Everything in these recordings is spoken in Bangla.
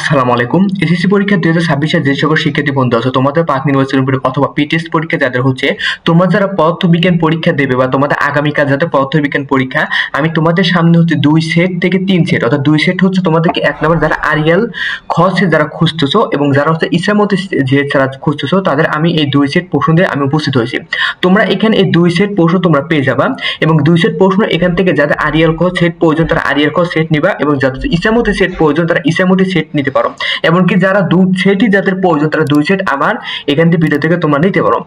আসসালামু আলাইকুম। এসএসসি পরীক্ষা দুই হাজার ছাব্বিশে যে সকল শিক্ষার্থী বন্ধু আছে, তোমাদের পাক নির্বাচনের উপরে অথবা পিটিএস পরীক্ষা যাদের হচ্ছে, তোমরা যারা পদার্থ বিজ্ঞান পরীক্ষা দেবে বা তোমাদের আগামীকাল যাদের পদার্থ বিজ্ঞান পরীক্ষা, আমি তোমাদের সামনে হচ্ছে দুই সেট থেকে তিন সেট অর্থাৎ দুই সেট হচ্ছে তোমাদেরকে এক নম্বর যারা আরিয়াল খ সেট যারা খুঁজতেছো এবং যারা হচ্ছে ইসামতি যে যারা খুঁজতেছো, তাদের আমি এই দুই সেট প্রশ্ন দিয়ে আমি উপস্থিত হয়েছি। তোমরা এখানে এই দুই সেট প্রশ্ন তোমরা পেয়ে যাবা এবং দুই সেট প্রশ্ন এখান থেকে যাদের আরিয়াল খ সেট প্রয়োজন, তারা আরিয়াল খ সেট নিবা এবং যাদের ইসামতি সেট প্রয়োজন, তারা ইসামতি সেট নিতে পারো। এমনকি যারা দু সেটই যাদের প্রয়োজন, তারা দুই সেট আমার এখান থেকে ভিডিও থেকে তোমরা নিতে পারো।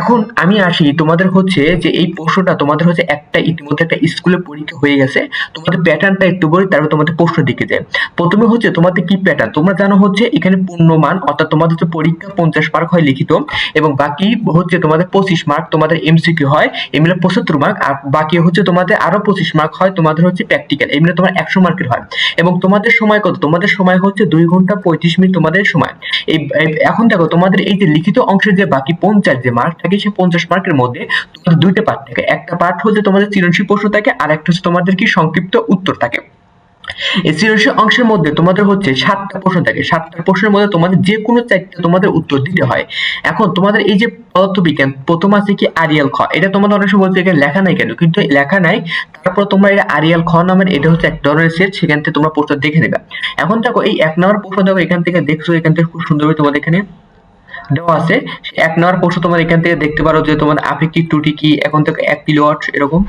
এখন আমি আসি, তোমাদের হচ্ছে যে এই প্রশ্নটা, তোমাদের হচ্ছে একটা ইতিমধ্যে একটা স্কুলে পরীক্ষা হয়ে গেছে, তোমাদের প্যাটার্নটা একটু বলি, তারপর তোমাদের প্রশ্ন দিকে যায় প্রথমে হচ্ছে তোমাদের কি প্যাটার্ন তোমরা জানো হচ্ছে এখানে পূর্ণমান, অর্থাৎ তোমাদের হচ্ছে পরীক্ষা পঞ্চাশ মার্ক হয় লিখিত, এবং বাকি হচ্ছে তোমাদের পঁচিশ মার্ক তোমাদের এমসিকিউ হয় এমনি পঁচাত্তর মার্ক আর বাকি হচ্ছে তোমাদের আরও পঁচিশ মার্ক হয় তোমাদের হচ্ছে প্র্যাকটিক্যাল এমনি তোমার একশো মার্কের হয়। এবং তোমাদের সময় কত? তোমাদের সময় হচ্ছে দুই ঘণ্টা পঁয়ত্রিশ মিনিট তোমাদের সময়। এই এখন দেখো, তোমাদের এই যে লিখিত অংশের যে বাকি পঞ্চাশ যে মার্ক থাকে, সেই পঞ্চাশ মার্কের মধ্যে তোমাদের দুইটা পার্ট থাকে। একটা পার্ট হচ্ছে তোমাদের চিরনশীল প্রশ্ন থাকে আর একটা হচ্ছে তোমাদের কি সংক্ষিপ্ত উত্তর থাকে। সৃজনশীল অংশের মধ্যে তোমাদের হচ্ছে সাতটা প্রশ্ন থাকে। সাতটা প্রশ্নের মধ্যে তোমাদের যে কোনো চারটা তোমাদের উত্তর দিতে হয়। এখন তোমাদের এই যে পদার্থবিজ্ঞান, প্রথম আছে কি আরিয়াল খ। এটা তোমাদের অনেক সময় বলছে এখানে লেখা নাই কেন? কিন্তু লেখা নাই। তারপর তোমরা এটা আরিয়াল খ নামের এটা হচ্ছে এক ধরনের সেট সেখান থেকে তোমরা প্রশ্ন দেখে নেবে। এখন দেখো এই এক নম্বর প্রশ্ন দেখো, এখান থেকে দেখছ, এখান থেকে খুব সুন্দরভাবে তোমাদের এখানে দেওয়া আছে। এক নম্বর প্রশ্ন তোমার এখান থেকে দেখতে পারো যে তোমার আপেক্ষিক ত্রুটি কি, এখন থেকে এক কিলোওয়াট এরকম।